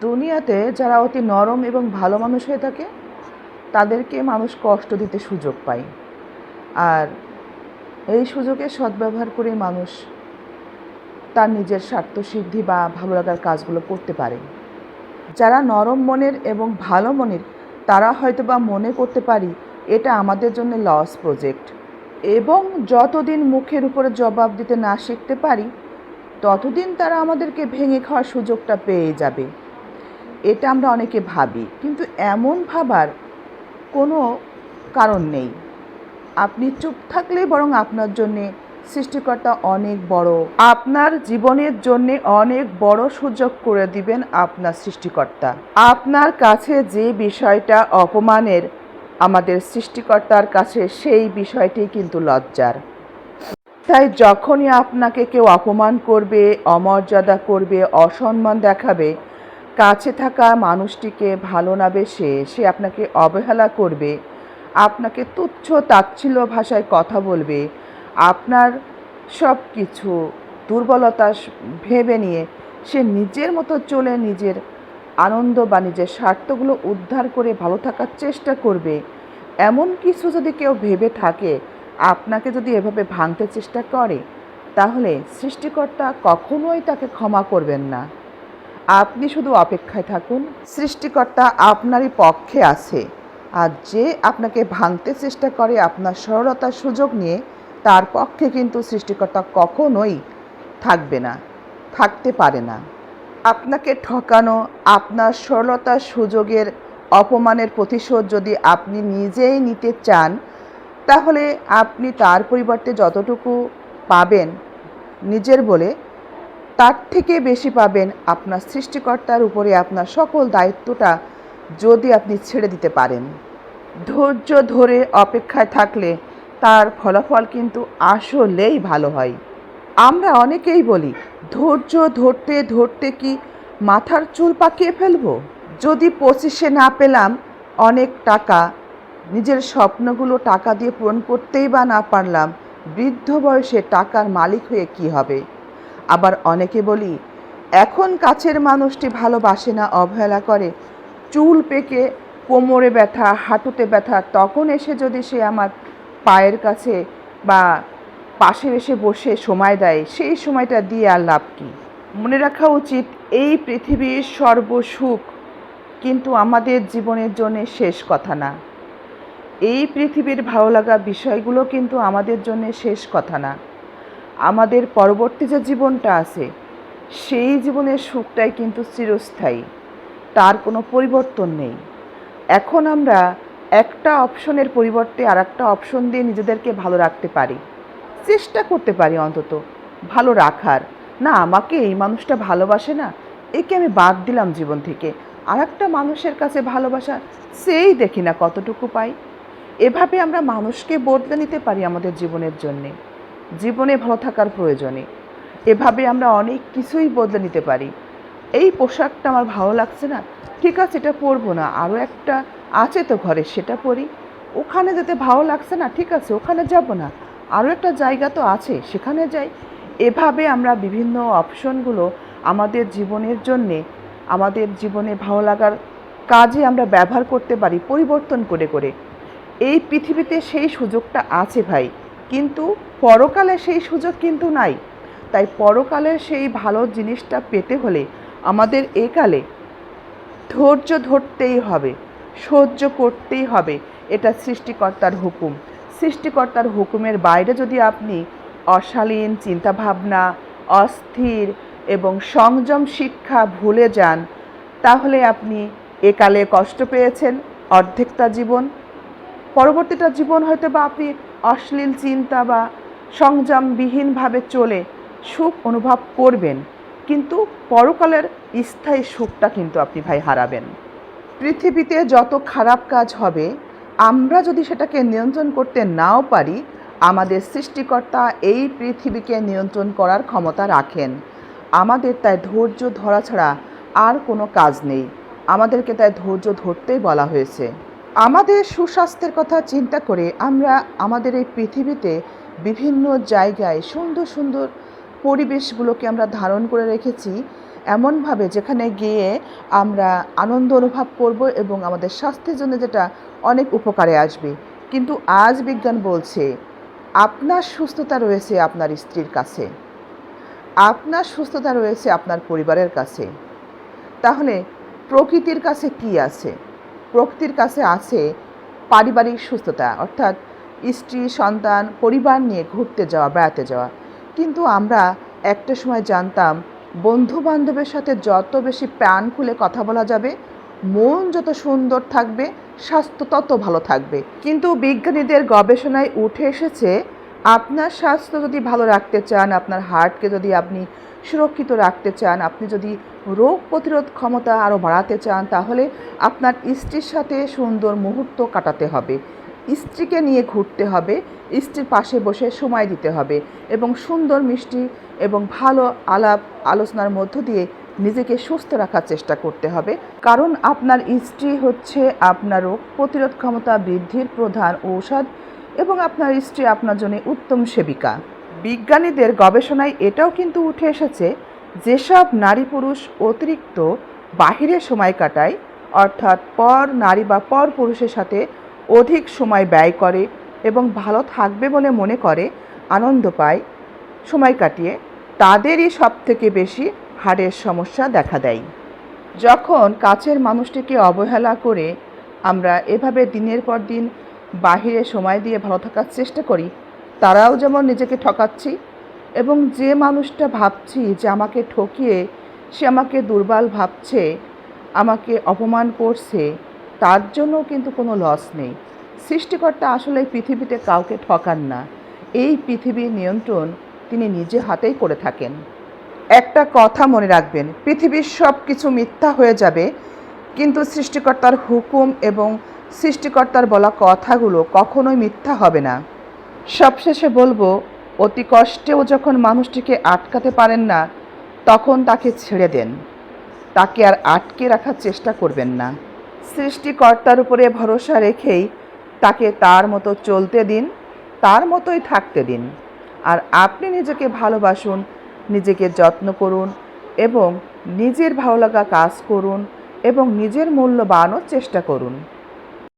দুনিয়াতে যারা অতি নরম এবং ভালো মানুষ হয়ে থাকে, তাদেরকে মানুষ কষ্ট দিতে সুযোগ পায়। আর এই সুযোগের সদ্ব্যবহার করে মানুষ তার নিজের স্বার্থসিদ্ধি বা ভালো লাগার কাজগুলো করতে পারে। যারা নরম মনের এবং ভালো মনের, তারা হয়তো বা মনে করতে পারি এটা আমাদের জন্য লস প্রজেক্ট এবং যতদিন মুখের উপরে জবাব দিতে না শিখতে পারি, ততদিন তারা আমাদেরকে ভেঙে খাওয়ার সুযোগটা পেয়ে যাবে। এটা আমরা অনেকে ভাবি, কিন্তু এমন ভাবার কোনো কারণ নেই। আপনি চুপ থাকলেই বরং আপনার জন্যে সৃষ্টিকর্তা অনেক বড়, আপনার জীবনের জন্যে অনেক বড় সুযোগ করে দিবেন আপনার সৃষ্টিকর্তা। আপনার কাছে যে বিষয়টা অপমানের, আমাদের সৃষ্টিকর্তার কাছে সেই বিষয়টি কিন্তু লজ্জার। তাই যখনই আপনাকে কেউ অপমান করবে, অমর্যাদা করবে, অসম্মান দেখাবে কাছে থাকা মানুষটিকে ভালো না বেসে সে আপনাকে অবহেলা করবে, আপনাকে তুচ্ছ তাচ্ছিল্য ভাষায় কথা বলবে, আপনার সব কিছু দুর্বলতা ভেবে নিয়ে সে নিজের মতো চলে নিজের আনন্দ বা নিজের স্বার্থগুলো উদ্ধার করে ভালো থাকার চেষ্টা করবে। এমন কিছু যদি কেউ ভেবে থাকে, আপনাকে যদি এভাবে ভাঙতে চেষ্টা করে, তাহলে সৃষ্টিকর্তা কখনোই তাকে ক্ষমা করবেন না। আপনি শুধু অপেক্ষায় থাকুন, সৃষ্টিকর্তা আপনারই পক্ষে আছে। আর যে আপনাকে ভাঙতে চেষ্টা করে আপনার সরলতার সুযোগ নিয়ে, তার পক্ষে কিন্তু সৃষ্টিকর্তা কখনোই থাকবে না, থাকতে পারে না। আপনাকে ঠকানো, আপনার সরলতার সুযোগের অপমানের প্রতিশোধ যদি আপনি নিজেই নিতে চান, তাহলে আপনি তার পরিবর্তে যতটুকু পাবেন নিজের বলে তার থেকে বেশি পাবেন আপনার সৃষ্টিকর্তার উপরে আপনার সকল দায়িত্বটা যদি আপনি ছেড়ে দিতে পারেন। ধৈর্য ধরে অপেক্ষায় থাকলে তার ফলাফল কিন্তু আসলেই ভালো হয়। আমরা অনেকেই বলি, ধৈর্য ধরতে ধরতে কি মাথার চুল পাকিয়ে ফেলব? যদি পঁচিশে না পেলাম, অনেক টাকা, নিজের স্বপ্নগুলো টাকা দিয়ে পূরণ করতেই বা না পারলাম, বৃদ্ধ বয়সে টাকার মালিক হয়ে কি হবে? আবার অনেকে বলি, এখন কাছের মানুষটি ভালোবাসে না, অবহেলা করে। চুল পেকে, কোমরে ব্যথা, হাঁটুতে ব্যথা, তখন এসে যদি সে আমার পায়ের কাছে বা পাশে এসে বসে সময় দেয়, সেই সময়টা দিয়ে আর লাভ কী? মনে রাখা উচিত, এই পৃথিবীর সর্বসুখ কিন্তু আমাদের জীবনের জন্য শেষ কথা না। এই পৃথিবীর ভালো লাগা বিষয়গুলো কিন্তু আমাদের জন্য শেষ কথা না। আমাদের পরবর্তী যে জীবনটা আছে, সেই জীবনের সুখটাই কিন্তু চিরস্থায়ী। তার কোনো পরিবর্তন নেই। এখন আমরা একটা অপশনের পরিবর্তে আর একটা অপশন দিয়ে নিজেদেরকে ভালো রাখতে পারি। চেষ্টা করতে পারি অন্তত, ভালো রাখার। না, আমাকে এই মানুষটা ভালোবাসে না, একে আমি বাদ দিলাম জীবন থেকে। আর একটা মানুষের কাছে ভালোবাসা, সেই দেখি না কতটুকু পাই। এভাবে আমরা মানুষকে বদলে নিতে পারি আমাদের জীবনের জন্যে। জীবনে ভালো থাকার প্রয়োজনে। এভাবে আমরা অনেক কিছুই বদলে নিতে পারি। এই পোশাকটা আমার ভালো লাগছে না। ঠিক আছে, এটা পরবো না। আরও একটা আছে তো ঘরে, সেটা পরি। ওখানে যেতে ভালো লাগছে না, ঠিক আছে, ওখানে যাব না। আরও একটা জায়গা তো আছে, সেখানে যাই। এভাবে আমরা বিভিন্ন অপশনগুলো আমাদের জীবনের জন্যে, আমাদের জীবনে ভালো লাগার কাজে আমরা ব্যবহার করতে পারি, পরিবর্তন করে করে। এই পৃথিবীতে সেই সুযোগটা আছে ভাই। কিন্তু পরকালে সেই সুযোগ কিন্তু নাই। তাই পরকালের সেই ভালো জিনিসটা পেতে হলে আমাদের একালে ধৈর্য ধরতেই হবে, সহ্য করতেই হবে। এটা সৃষ্টিকর্তার হুকুম। সৃষ্টিকর্তার হুকুমের বাইরে যদি আপনি অশালীন চিন্তাভাবনা, অস্থির এবং সংযম শিক্ষা ভুলে যান, তাহলে আপনি একালে কষ্ট পেয়েছেন অর্ধেকটা জীবন। পরবর্তীটা জীবন হয়তো বা আপনি অশ্লীল চিন্তা বা সংযমবিহীনভাবে চলে সুখ অনুভব করবেন। কিন্তু পরকালের স্থায়ী সুখটা কিন্তু আপনি ভাই হারাবেন। পৃথিবীতে যত খারাপ কাজ হবে, আমরা যদি সেটাকে নিয়ন্ত্রণ করতে নাও পারি, আমাদের সৃষ্টিকর্তা এই পৃথিবীকে নিয়ন্ত্রণ করার ক্ষমতা রাখেন। আমাদের তাই ধৈর্য ধরা ছাড়া আর কোনো কাজ নেই। আমাদেরকে তাই ধৈর্য ধরতেই বলা হয়েছে। আমাদের সুস্বাস্থ্যের কথা চিন্তা করে আমরা আমাদের এই পৃথিবীতে বিভিন্ন জায়গায় সুন্দর সুন্দর পরিবেশগুলোকে আমরা ধারণ করে রেখেছি। এমনভাবে যেখানে গিয়ে আমরা আনন্দ অনুভব করব এবং আমাদের স্বাস্থ্যের জন্য যেটা অনেক উপকারে আসবে। কিন্তু আজ বিজ্ঞান বলছে, আপনার সুস্থতা রয়েছে আপনার স্ত্রীর কাছে। আপনার সুস্থতা রয়েছে আপনার পরিবারের কাছে। তাহলে প্রকৃতির কাছে কি আছে? প্রকৃতির কাছে আছে পারিবারিক সুস্থতা, অর্থাৎ স্ত্রী, সন্তান, পরিবার নিয়ে ঘুরতে যাওয়া, বেড়াতে যাওয়া। কিন্তু আমরা একটা সময় জানতাম বন্ধু বান্ধবের সাথে যত বেশি প্রাণ খুলে কথা বলা যাবে, মন যত সুন্দর থাকবে, স্বাস্থ্য তত ভালো থাকবে। কিন্তু বিজ্ঞানীদের গবেষণায় উঠে এসেছে আপনার স্বাস্থ্য যদি ভালো রাখতে চান, আপনার হার্টকে যদি আপনি সুরক্ষিত রাখতে চান, আপনি যদি রোগ প্রতিরোধ ক্ষমতা আরও বাড়াতে চান, তাহলে আপনার স্ত্রীর সাথে সুন্দর মুহূর্ত কাটাতে হবে। স্ত্রীকে নিয়ে ঘুরতে হবে, স্ত্রীর পাশে বসে সময় দিতে হবে এবং সুন্দর মিষ্টি এবং ভালো আলাপ আলোচনার মধ্য দিয়ে নিজেকে সুস্থ রাখার চেষ্টা করতে হবে। কারণ আপনার স্ত্রী হচ্ছে আপনার রোগ প্রতিরোধ ক্ষমতা বৃদ্ধির প্রধান ঔষধ। এবং আপনার স্ত্রী আপনার জন্য উত্তম সেবিকা। বিজ্ঞানীদের গবেষণায় এটাও কিন্তু উঠে এসেছে, যেসব নারী পুরুষ অতিরিক্ত বাহিরে সময় কাটায়, অর্থাৎ পর নারী বা পর পুরুষের সাথে অধিক সময় ব্যয় করে এবং ভালো থাকবে বলে মনে করে, আনন্দ পায়, সময় কাটিয়ে, তাদেরই সব থেকে বেশি হাড়ের সমস্যা দেখা দেয়। যখন কাছের মানুষটিকে অবহেলা করে আমরা এভাবে দিনের পর দিন বাহিরে সময় দিয়ে ভালো থাকার চেষ্টা করি, তারাও যেমন নিজেকে ঠকাচ্ছি এবং যে মানুষটা ভাবছি যে আমাকে ঠকিয়ে সে আমাকে দুর্বল ভাবছে, আমাকে অপমান করছে, তার জন্য কিন্তু কোনো লস নেই। সৃষ্টিকর্তা আসলে পৃথিবীতে কাউকে ঠকান না। এই পৃথিবীর নিয়ন্ত্রণ তিনি নিজে হাতেই করে থাকেন। একটা কথা মনে রাখবেন, পৃথিবীর সব কিছু মিথ্যা হয়ে যাবে, কিন্তু সৃষ্টিকর্তার হুকুম এবং সৃষ্টিকর্তার বলা কথাগুলো কখনোই মিথ্যা হবে না। সবশেষে বলব, অতি কষ্টেও যখন মানুষটিকে আটকাতে পারেন না, তখন তাকে ছেড়ে দেন। তাকে আর আটকে রাখার চেষ্টা করবেন না। সৃষ্টিকর্তার উপরে ভরসা রেখেই তাকে তার মতো চলতে দিন, তার মতোই থাকতে দিন। আর আপনি নিজেকে ভালোবাসুন, নিজেকে যত্ন করুন এবং নিজের ভালো লাগা কাজ করুন এবং নিজের মূল্য বাড়ানোর চেষ্টা করুন।